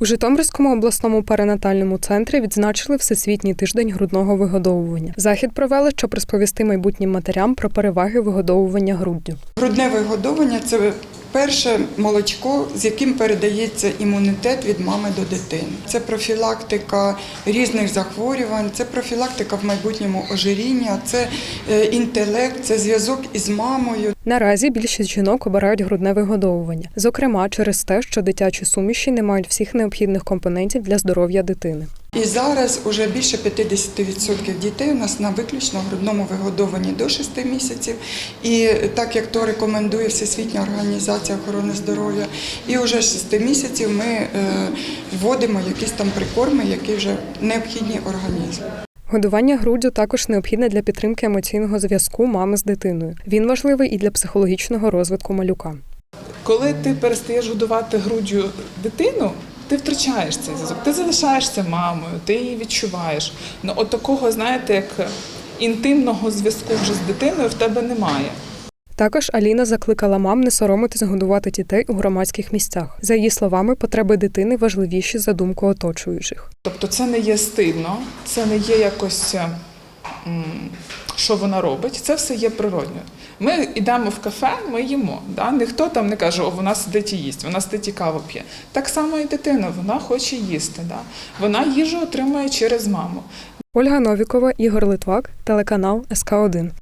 У Житомирському обласному перинатальному центрі відзначили Всесвітній тиждень грудного вигодовування. Захід провели, щоб розповісти майбутнім матерям про переваги вигодовування груддю. Грудне вигодовування це перше молочко, з яким передається імунітет від мами до дитини. Це профілактика різних захворювань, це профілактика в майбутньому ожиріння, це е, інтелект, це зв'язок із мамою. Наразі більшість жінок обирають грудне вигодовування, зокрема через те, що дитячі суміші не мають всіх необхідних компонентів для здоров'я дитини. І зараз уже більше 50% дітей у нас на виключно грудному вигодованні до 6 місяців. І так як то рекомендує Всесвітня організація охорони здоров'я, і вже з 6 місяців ми е, вводимо якісь там прикорми, які вже необхідні організму. Годування груддю також необхідне для підтримки емоційного зв'язку мами з дитиною. Він важливий і для психологічного розвитку малюка. Коли ти перестаєш годувати груддю дитину, ти втрачаєш цей зв'язок. Ти залишаєшся мамою, ти її відчуваєш. Ну от такого, знаєте, як інтимного зв'язку вже з дитиною в тебе немає. Також Аліна закликала мам не соромитись годувати дітей у громадських місцях. За її словами, потреби дитини важливіші за думку оточуючих. Тобто це не є стидно, це не є якось, е, що вона робить, це все є природньо. Ми йдемо в кафе, ми їмо. Да? Ніхто там не каже, о, вона сидить і їсть, вона сидить і каву п'є. Так само і дитина, вона хоче їсти. Да? Вона їжу отримує через маму. Ольга Новікова, Ігор Литвак, телеканал СК 1